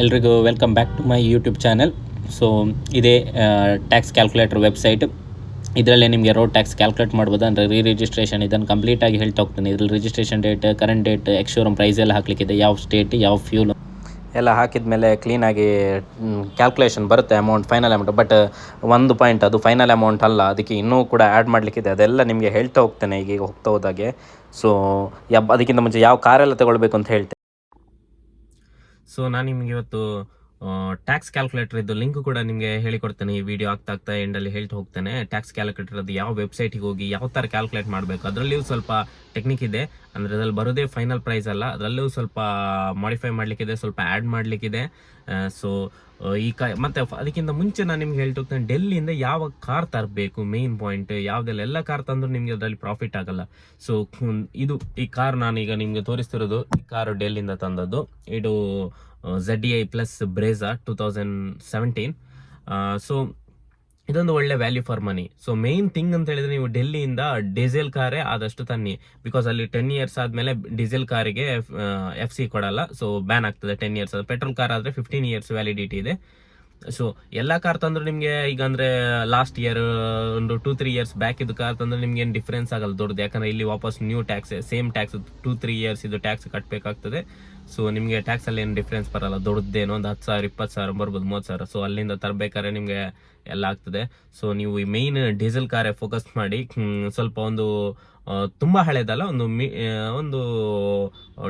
ಎಲ್ರಿಗೂ welcome back to my YouTube channel so ಇದೇ tax calculator website ಇದರಲ್ಲೇ ನಿಮಗೆ ರೋಡ್ ಟ್ಯಾಕ್ಸ್ ಕ್ಯಾಲ್ಕುಲೇಟ್ ಮಾಡ್ಬೋದು. ಅಂದರೆ ರೀ ರಿಜಿಸ್ಟ್ರೇಷನ್ ಇದನ್ನು ಕಂಪ್ಲೀಟಾಗಿ ಹೇಳ್ತಾ ಹೋಗ್ತೀನಿ. ಇದರಲ್ಲಿ registration date current date ex showroom price ಎಲ್ಲ ಹಾಕಲಿಕ್ಕಿದೆ. ಯಾವ ಸ್ಟೇಟ್ ಯಾವ ಫ್ಯೂಲ್ ಎಲ್ಲ ಹಾಕಿದ ಮೇಲೆ ಕ್ಲೀನಾಗಿ ಕ್ಯಾಲ್ಕುಲೇಷನ್ ಬರುತ್ತೆ ಅಮೌಂಟ್ ಫೈನಲ್ ಅಮೌಂಟ್ ಬಟ್ ಒಂದು ಪಾಯಿಂಟ್ ಅದು ಫೈನಲ್ ಅಮೌಂಟ್ ಅಲ್ಲ. ಅದಕ್ಕೆ ಇನ್ನೂ ಕೂಡ ಆ್ಯಡ್ ಮಾಡಲಿಕ್ಕಿದೆ. ಅದೆಲ್ಲ ನಿಮಗೆ ಹೇಳ್ತಾ ಹೋಗ್ತೇನೆ ಈಗ ಹೋಗ್ತಾ ಹೋದಾಗೆ. ಸೊ ಯಾವ ಅದಕ್ಕಿಂತ ಮುಂಚೆ ಯಾವ ಕಾರೆಲ್ಲ ತಗೊಳ್ಬೇಕು ಅಂತ ಹೇಳ್ತೇನೆ. ಸೊ ನಾನು ನಿಮಗೆ ಇವತ್ತು ಟ್ಯಾಕ್ಸ್ ಕ್ಯಾಲ್ಕುಲೇಟರ್ ಇದು ಲಿಂಕ್ ಕೂಡ ನಿಮಗೆ ಹೇಳಿಕೊಡ್ತೇನೆ. ಈ ವಿಡಿಯೋ ಆಗ್ತಾ ಆಗ್ತಾ ಎಂಡಲ್ಲಿ ಹೇಳ್ತಾ ಹೋಗ್ತೇನೆ. ಟ್ಯಾಕ್ಸ್ ಕ್ಯಾಲ್ಕುಲೇಟರ್ ಅದು ಯಾವ ವೆಬ್ಸೈಟಿಗೆ ಹೋಗಿ, ಯಾವ ಥರ ಕ್ಯಾಲ್ಕುಲೇಟ್ ಮಾಡಬೇಕು, ಅದರಲ್ಲಿಯೂ ಸ್ವಲ್ಪ ಟೆಕ್ನಿಕ್ ಇದೆ. ಅಂದರೆ ಅದ್ರಲ್ಲಿ ಬರೋದೇ ಫೈನಲ್ ಪ್ರೈಸ್ ಅಲ್ಲ. ಅದರಲ್ಲೂ ಸ್ವಲ್ಪ ಮಾಡಿಫೈ ಮಾಡಲಿಕ್ಕಿದೆ, ಸ್ವಲ್ಪ ಆ್ಯಡ್ ಮಾಡಲಿಕ್ಕಿದೆ. ಸೊ ಈ ಕ, ಮತ್ತೆ ಅದಕ್ಕಿಂತ ಮುಂಚೆ ನಾನು ನಿಮ್ಗೆ ಹೇಳ್ತಾ ಹೋಗ್ತೇನೆ, ಡೆಲ್ಲಿಯಿಂದ ಯಾವ ಕಾರ್ ತರಬೇಕು ಮೇನ್ ಪಾಯಿಂಟ್ ಯಾವುದೆಲ್ಲ ಎಲ್ಲ ಕಾರ್ ತಂದರೂ ನಿಮಗೆ ಅದರಲ್ಲಿ ಪ್ರಾಫಿಟ್ ಆಗಲ್ಲ. ಸೊ ಇದು ಈ ಕಾರ್ ನಾನು ಈಗ ನಿಮಗೆ ತೋರಿಸ್ತಿರೋದು, ಈ ಕಾರು ಡೆಲ್ಲಿಂದ ತಂದದ್ದು. ಇದು Z I plus Brezza two thousand seventeen so ಇದೊಂದು ಒಳ್ಳೆ value for money so main thing ಅಂತ ಹೇಳಿದ್ರೆ ನೀವು ಡೆಲ್ಲಿಯಿಂದ ಡೀಸೆಲ್ ಕಾರೇ ಆದಷ್ಟು ತನ್ನಿ. ಬಿಕಾಸ್ ಅಲ್ಲಿ ಟೆನ್ ಇಯರ್ಸ್ ಆದಮೇಲೆ ಡೀಸೆಲ್ ಕಾರಿಗೆ ಎಫ್ ಸಿ ಕೊಡಲ್ಲ. ಸೊ ಬ್ಯಾನ್ ಆಗ್ತದೆ ಟೆನ್ ಇಯರ್ಸ್ ಪೆಟ್ರೋಲ್ ಕಾರ್ ಆದ್ರೆ ಫಿಫ್ಟೀನ್ ಇಯರ್ಸ್ ವ್ಯಾಲಿಡಿಟಿ ಇದೆ. ಸೊ ಎಲ್ಲ ಕಾರ್ ತಂದ್ರೆ ನಿಮಗೆ ಈಗ ಅಂದ್ರೆ ಲಾಸ್ಟ್ ಇಯರ್ ಒಂದು ಟೂ ತ್ರೀ ಇಯರ್ಸ್ ಬ್ಯಾಕ್ ಇದು ಕಾರ್ ತಂದ್ರೆ ನಿಮ್ಗೆ ಏನು ಡಿಫ್ರೆನ್ಸ್ ಆಗಲ್ಲ, ದೊಡ್ಡದು. ಯಾಕಂದ್ರೆ ಇಲ್ಲಿ ವಾಪಸ್ new tax same tax two three years ಇದು ಟ್ಯಾಕ್ಸ್ ಕಟ್ಟಬೇಕಾಗ್ತದೆ ಸೊ ನಿಮಗೆ ಟ್ಯಾಕ್ಸ್ ಅಲ್ಲಿ ಏನು ಡಿಫ್ರೆನ್ಸ್ ಬರಲ್ಲ, ದೊಡ್ಡದೇನೋ ಒಂದು ಹತ್ತು ಸಾವಿರ, ಇಪ್ಪತ್ತು ಸಾವಿರ ಬರ್ಬೋದು, ಮೂವತ್ತು ಸಾವಿರ. ಸೊ ಅಲ್ಲಿಂದ ತರಬೇಕಾದ್ರೆ ನಿಮಗೆ ಎಲ್ಲ ಆಗ್ತದೆ. ಸೊ ನೀವು ಈ ಮೈನ್ ಡೀಸೆಲ್ ಕಾರೇ ಫೋಕಸ್ ಮಾಡಿ ಸ್ವಲ್ಪ ಒಂದು ತುಂಬಾ ಹಳೇದಲ್ಲ, ಒಂದು ಮಿ ಒಂದು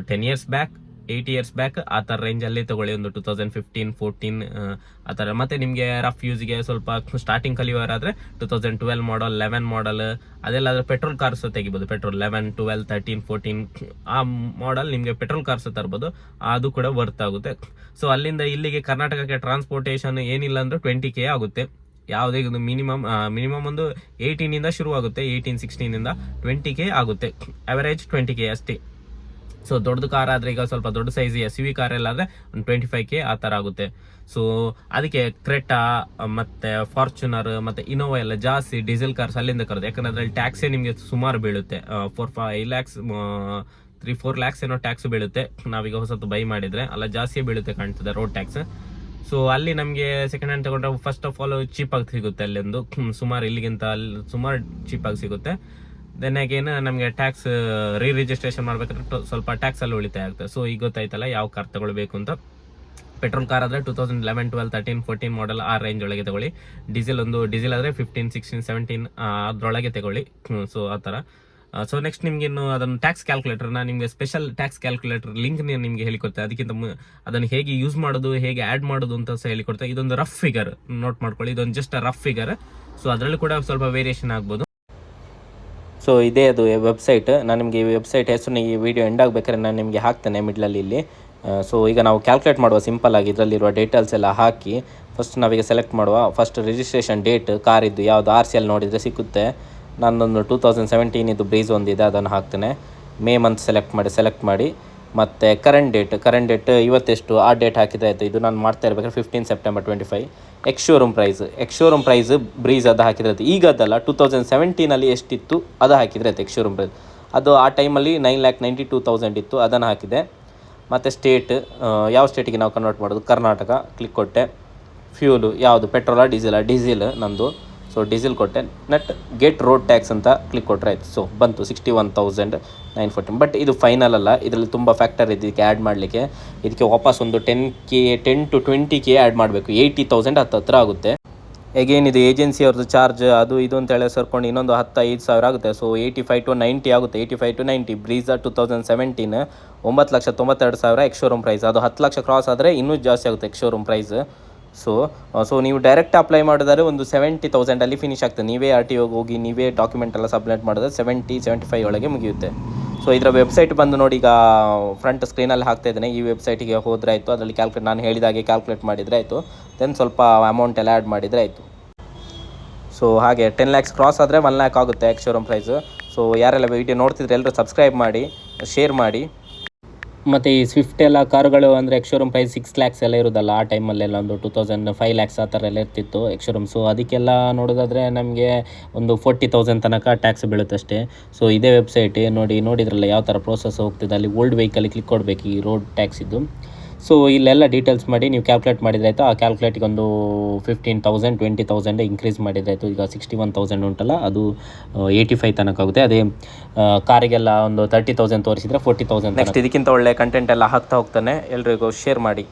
ten years back eight years back ಆ ಥರ ರೇಂಜಲ್ಲಿ ತಗೊಳ್ಳಿ, ಒಂದು ಟೂ ತೌಸಂಡ್ ಫಿಫ್ಟೀನ್ ಫೋರ್ಟೀನ್ ಆ ಥರ ಮತ್ತೆ ನಿಮಗೆ ರಫ್ ಯೂಸ್ಗೆ ಸ್ವಲ್ಪ starting ಕಲಿಯೋರಾದರೆ two thousand twelve model eleven model ಅದೆಲ್ಲ ಪೆಟ್ರೋಲ್ ಕಾರ್ಸ್ ತೆಗಿಬೋದು. Petrol eleven twelve thirteen fourteen ಆ ಮಾಡಲ್ ನಿಮಗೆ ಪೆಟ್ರೋಲ್ ಕಾರ್ಸ್ ತರ್ಬೋದು. ಅದು ಕೂಡ ವರ್ತ್ ಆಗುತ್ತೆ. ಸೊ ಅಲ್ಲಿಂದ ಇಲ್ಲಿಗೆ ಕರ್ನಾಟಕಕ್ಕೆ ಟ್ರಾನ್ಸ್ಪೋರ್ಟೇಷನ್ ಏನಿಲ್ಲ ಅಂದ್ರೆ ಟ್ವೆಂಟಿ ಕೆ ಆಗುತ್ತೆ. ಯಾವುದೇ ಒಂದು ಮಿನಿಮಮ್ ಮಿನಿಮಮ್ ಒಂದು ಏಯ್ಟೀನಿಂದ ಶುರುವಾಗುತ್ತೆ. ಏಯ್ಟೀನ್ ಸಿಕ್ಸ್ಟೀನಿಂದ ಟ್ವೆಂಟಿ ಕೆ ಆಗುತ್ತೆ. ಅವರೇಜ್ ಟ್ವೆಂಟಿ ಕೆ ಅಷ್ಟೇ. ಸೊ ದೊಡ್ಡದು ಕಾರ್ ಆದ್ರೆ ಈಗ ಸ್ವಲ್ಪ ದೊಡ್ಡ ಸೈಜ್ ಎಸ್ ವಿ ಕಾರ್ ಎಲ್ಲ ಆದ್ರೆ ಒಂದು ಟ್ವೆಂಟಿ ಫೈವ್ ಕೆ ಆ ಥರ ಆಗುತ್ತೆ. ಸೊ ಅದಕ್ಕೆ ಕ್ರೆಟಾ ಮತ್ತೆ ಫಾರ್ಚುನರ್ ಮತ್ತೆ ಇನೋವಾ ಎಲ್ಲ ಜಾಸ್ತಿ ಡೀಸೆಲ್ ಕಾರ್ಸ್ ಅಲ್ಲಿಂದ ಕರೆದು. ಯಾಕಂದ್ರೆ ಅದರಲ್ಲಿ ಟ್ಯಾಕ್ಸೇ ನಿಮಗೆ ಸುಮಾರು ಬೀಳುತ್ತೆ. Four five lakhs three four lakhs ಏನೋ ಟ್ಯಾಕ್ಸ್ ಬೀಳುತ್ತೆ. ನಾವೀಗ ಹೊಸತು ಬೈ ಮಾಡಿದ್ರೆ ಅಲ್ಲ ಜಾಸ್ತಿ ಬೀಳುತ್ತೆ ಕಾಣ್ತದೆ ರೋಡ್ ಟ್ಯಾಕ್ಸ್ ಸೊ ಅಲ್ಲಿ ನಮಗೆ ಸೆಕೆಂಡ್ ಹ್ಯಾಂಡ್ ತಗೊಂಡ್ರೆ ಫಸ್ಟ್ ಆಫ್ ಆಲ್ ಚೀಪಾಗಿ ಸಿಗುತ್ತೆ ಅಲ್ಲೊಂದು. ಸುಮಾರು ಇಲ್ಲಿಗಿಂತ ಅಲ್ಲಿ, ಸುಮಾರು ಚೀಪಾಗಿ ಸಿಗುತ್ತೆ. ದೆನ್ ಅಗೇನ್ ನಮಗೆ ಟ್ಯಾಕ್ಸ್ ರೀ ರಿಜಿಸ್ಟ್ರೇಷನ್ ಮಾಡ್ಬೇಕಾದ್ರೆ ಸ್ವಲ್ಪ ಟ್ಯಾಕ್ಸ್ ಅಲ್ಲಿ ಉಳಿತಾಯ ಆಗುತ್ತೆ ಸೊ ಈಗ ಗೊತ್ತಾಯ್ತಲ್ಲ ಯಾವ ಕಾರ್ ತಗೊಳ್ಬೇಕು ಅಂತ. ಪೆಟ್ರೋಲ್ ಕಾರ್ ಆದ್ರೆ two thousand eleven twelve thirteen fourteen model ಆ ರೇಂಜ್ ಒಳಗೆ ತಗೊಳ್ಳಿ. ಡೀಸೆಲ್ ಒಂದು ಡೀಸೆಲ್ ಆದ್ರೆ ಫಿಫ್ಟೀನ್ ಸಿಕ್ಸ್ಟೀನ್ ಸೆವೆಂಟೀನ್ ಅದರೊಳಗೆ ತಗೊಳ್ಳಿ. ಸೊ ಆ ಥರ. ಸೊ ನೆಕ್ಸ್ಟ್ ನಿಮ್ಗೆ ಇನ್ನು ಅದನ್ನು ಟ್ಯಾಕ್ಸ್ ಕ್ಯಾಲ್ಕುಲೇಟರ್ ನಾನು ನಿಮಗೆ ಸ್ಪೆಷಲ್ ಟ್ಯಾಕ್ಸ್ ಕ್ಯಾಲ್ಕುಲೇಟರ್ ಲಿಂಕ್ ನಿಮಗೆ ಹೇಳಿಕೊಡ್ತೇನೆ ಅದಕ್ಕಿಂತ ಅದನ್ನು ಹೇಗೆ ಯೂಸ್ ಮಾಡೋದು, ಹೇಗೆ ಆ್ಯಡ್ ಮಾಡೋದು ಅಂತ ಸಹ ಇದೊಂದು ರಫ್ ಫಿಗರ್ ನೋಟ್ ಮಾಡ್ಕೊಳ್ಳಿ. ಇದೊಂದು ಜಸ್ಟ್ ರಫ್ ಫಿಗರ್ ಸೊ ಅದರಲ್ಲೂ ಕೂಡ ಸ್ವಲ್ಪ ವೇರಿಯೇಷನ್ ಆಗ್ಬೋದು. ಸೊ ಇದೇ ಅದು ವೆಬ್ಸೈಟ್ ನಾನು ನಿಮಗೆ ಈ ವೆಬ್ಸೈಟ್ ಹೆಸರು ಈ ವಿಡಿಯೋ ಎಂಡ್ ಆಗಬೇಕಾದ್ರೆ ನಾನು ನಿಮಗೆ ಹಾಕ್ತೇನೆ ಮಿಡ್ಲಲ್ಲಿ ಇಲ್ಲಿ. ಸೊ ಈಗ ನಾವು ಕ್ಯಾಲ್ಕುಲೇಟ್ ಮಾಡುವ ಸಿಂಪಲ್ ಆಗಿ ಇದರಲ್ಲಿರುವ ಡೀಟೇಲ್ಸ್ ಎಲ್ಲ ಹಾಕಿ ಫಸ್ಟ್ ನಾವೀಗ ಸೆಲೆಕ್ಟ್ ಮಾಡುವ ಫಸ್ಟ್ ರಿಜಿಸ್ಟ್ರೇಷನ್ ಡೇಟ್ ಕಾರಿದ್ದು ಯಾವುದು ಆರ್ ಸಿ ಎಲ್ ನೋಡಿದರೆ ಸಿಕ್ಕುತ್ತೆ. ನಾನೊಂದು ಟೂ ತೌಸಂಡ್ ಸೆವೆಂಟೀನ್ ಇದು ಬ್ರೀಸ್ ಒಂದಿದೆ, ಅದನ್ನು ಹಾಕ್ತೇನೆ. ಮೇ ಮಂತ್ ಸೆಲೆಕ್ಟ್ ಮಾಡಿ ಸೆಲೆಕ್ಟ್ ಮಾಡಿ. ಮತ್ತು ಕರೆಂಟ್ ಡೇಟ್ ಕರೆಂಟ್ ಡೇಟ್ ಇವತ್ತೆಷ್ಟು, ಆ ಡೇಟ್ ಹಾಕಿದ್ರೆ ಆಯಿತು. ಇದು ನಾನು ಮಾಡ್ತಾ ಇರಬೇಕಾದ್ರೆ fifteen September twenty five ex showroom price ex showroom price Brezza ಅದು ಹಾಕಿದ್ರೆ ಆಯಿತು. ಈಗ ಅದಲ್ಲ ಟೂ ತೌಸಂಡ್ ಸೆವೆಂಟೀನಲ್ಲಿ ಎಷ್ಟಿತ್ತು, ಅದು ಹಾಕಿದ್ರೆ ಆಯಿತು ಎಕ್ಸ್ ಶೋರೂಮ್ ಪ್ರೈಸ್ ಅದು ಆ ಟೈಮಲ್ಲಿ nine lakh ninety two thousand ಇತ್ತು, ಅದನ್ನು ಹಾಕಿದೆ. ಮತ್ತು ಸ್ಟೇಟ್ ಯಾವ ಸ್ಟೇಟಿಗೆ ನಾವು ಕನ್ವರ್ಟ್ ಮಾಡೋದು? ಕರ್ನಾಟಕ ಕ್ಲಿಕ್ ಕೊಟ್ಟೆ. ಫ್ಯೂಲು ಯಾವುದು? ಪೆಟ್ರೋಲಾ ಡೀಸೆಲಾ ಡೀಸೆಲ್ ನಂದು ಸೊ ಡೀಸೆಲ್ ಕೊಟ್ಟೆ ನೆಟ್ ಗೆಟ್ ರೋಡ್ ಟ್ಯಾಕ್ಸ್ ಅಂತ ಕ್ಲಿಕ್ ಕೊಟ್ಟರೆ ಆಯಿತು. ಸೊ ಬಂತು sixty one thousand nine fourteen but ಇದು ಫೈನಲ್ ಅಲ್ಲ. ಇದರಲ್ಲಿ ತುಂಬ ಫ್ಯಾಕ್ಟರ್ ಇದೆ ಇದಕ್ಕೆ ಆ್ಯಡ್ ಮಾಡಲಿಕ್ಕೆ. ಇದಕ್ಕೆ ವಾಪಸ್ ಒಂದು ten K ten to twenty K add ಮಾಡಬೇಕು. ಏಯ್ಟಿ ತೌಸಂಡ್ ಹತ್ತು ಹತ್ರ ಆಗುತ್ತೆ. ಎಗೇನ್ ಇದು ಏಜೆನ್ಸಿ ಅವ್ರದ್ದು ಚಾರ್ಜ್ ಅದು ಇದು ಅಂತ ಹೇಳಿ ಸೇರ್ಕೊಂಡು ಇನ್ನೊಂದು ಹತ್ತು ಐದು ಸಾವಿರ ಆಗುತ್ತೆ. So eighty five to ninety ಆಗುತ್ತೆ. Eighty five to ninety Brezza two thousand seventeen ಒಂಬತ್ತು ಲಕ್ಷ ತೊಂಬತ್ತೆರಡು ಸಾವಿರ ಎಕ್ಸ್ ಶೋರೂಮ್ ಪ್ರೈಸ್ ಅದು ಹತ್ತು ಲಕ್ಷ ಕ್ರಾಸ್ ಆದರೆ ಇನ್ನೂ ಜಾಸ್ತಿ ಆಗುತ್ತೆ ex showroom price so so ನೀವು ಡೈರೆಕ್ಟ್ ಅಪ್ಲೈ ಮಾಡಿದರೆ ಒಂದು ಸೆವೆಂಟಿ ತೌಸಂಡಲ್ಲಿ ಫಿನಿಶ್ ಆಗ್ತದೆ. ನೀವೇ ಆರ್ ಟಿ ಹೋಗಿ, ನೀವೇ ಡಾಕ್ಯುಮೆಂಟ್ ಎಲ್ಲ ಸಬ್ಮಿಟ್ ಮಾಡಿದ್ರೆ ಸೆವೆಂಟಿ ಸೆವೆಂಟಿ ಫೈವ್ ಒಳಗೆ ಮುಗಿಯುತ್ತೆ. ಸೊ ಇದರ ವೆಬ್ಸೈಟ್ ಬಂದು ನೋಡಿ ಈಗ ಫ್ರಂಟ್ ಸ್ಕ್ರೀನಲ್ಲಿ ಹಾಕ್ತಾ ಇದ್ದೇನೆ. ಈ ವೆಬ್ಸೈಟಿಗೆ ಹೋದ್ರೆ ಆಯಿತು. ಅದರಲ್ಲಿ ಕ್ಯಾಲ್ಕುಲೇಟ್ ನಾನು ಹೇಳಿದಾಗೆ ಕ್ಯಾಲ್ಕುಲೇಟ್ ಮಾಡಿದರೆ ಆಯಿತು. ದೆನ್ ಸ್ವಲ್ಪ ಅಮೌಂಟ್ ಎಲ್ಲ ಆ್ಯಡ್ ಮಾಡಿದರೆ ಆಯಿತು. ಸೊ ಹಾಗೆ ಟೆನ್ ಲ್ಯಾಕ್ಸ್ ಕ್ರಾಸ್ ಆದರೆ ಒನ್ ಲ್ಯಾಕ್ ಆಗುತ್ತೆ ಎಕ್ಸ್ ಶೋರೂಮ್ ಪ್ರೈಸು ಸೊ ಯಾರೆಲ್ಲ ವೀಡಿಯೋ ನೋಡ್ತಿದ್ರೆ ಎಲ್ಲರೂ ಸಬ್ಸ್ಕ್ರೈಬ್ ಮಾಡಿ ಶೇರ್ ಮಾಡಿ. ಮತ್ತು ಈ ಸ್ವಿಫ್ಟ್ ಎಲ್ಲ ಕಾರುಗಳು ಅಂದರೆ ಎಕ್ಶೋರೂಮ್ ಪ್ರೈಸ್ ಸಿಕ್ಸ್ ಲ್ಯಾಕ್ಸ್ ಎಲ್ಲ ಇರೋದಲ್ಲ ಆ ಟೈಮಲ್ಲೆಲ್ಲ ಒಂದು ಟೂ ತೌಸಂಡ್ ಫೈವ್ ಲ್ಯಾಕ್ಸ್ ಆ ಥರ ಎಲ್ಲ ಇರ್ತಿತ್ತು ಎಕ್ಶೋರೂಮ್ ಸೊ ಅದಕ್ಕೆಲ್ಲ ನೋಡೋದಾದರೆ ನಮಗೆ ಒಂದು ಫೋರ್ಟಿ ತೌಸಂಡ್ ತನಕ ಟ್ಯಾಕ್ಸ್ ಬೀಳುತ್ತೆ ಅಷ್ಟೇ. ಸೊ ಇದೇ ವೆಬ್ಸೈಟ್ ನೋಡಿ, ನೋಡಿದ್ರಲ್ಲ ಯಾವ ಥರ ಪ್ರೋಸೆಸ್ ಹೋಗ್ತಿದೆ. ಅಲ್ಲಿ ಓಲ್ಡ್ ವೆಹಿಕಲ್ ಕ್ಲಿಕ್ ಕೊಡಬೇಕು ಈ ರೋಡ್ ಟ್ಯಾಕ್ಸ್ ಇದ್ದು ಸೊ ಇಲ್ಲೆಲ್ಲ ಡೀಟೇಲ್ಸ್ ಮಾಡಿ ನೀವು ಕ್ಯಾಲ್ಕುಲೇಟ್ ಮಾಡಿದ್ರೆ ಆಯಿತು? ಆ ಕ್ಯಾಲ್ಕುಲೇಟಿಗೆ ಒಂದು fifteen thousand twenty thousand increase ಮಾಡಿದ್ರೆ ಆಯಿತು. ಈಗ ಸಿಕ್ಸ್ಟಿ ಒನ್ ತೌಸಂಡ್ ಉಂಟಲ್ಲ, ಅದು ಏಯ್ಟಿ ಫೈವ್ ತನಕ ಆಗುತ್ತೆ. ಅದೇ ಕಾರಿಗೆಲ್ಲ ಒಂದು ತರ್ಟಿ ತೌಸಂಡ್ ತೋರಿಸಿದ್ರೆ ಫೋರ್ಟಿ ತೌಸಂಡ್ ನೆಕ್ಸ್ಟ್ ಇದಕ್ಕಿಂತ ಒಳ್ಳೆ ಕಂಟೆಂಟ್ ಎಲ್ಲ ಹಾಕ್ತಾ ಹೋಗ್ತಾನೆ. ಎಲ್ರಿಗೂ ಶೇರ್ ಮಾಡಿ.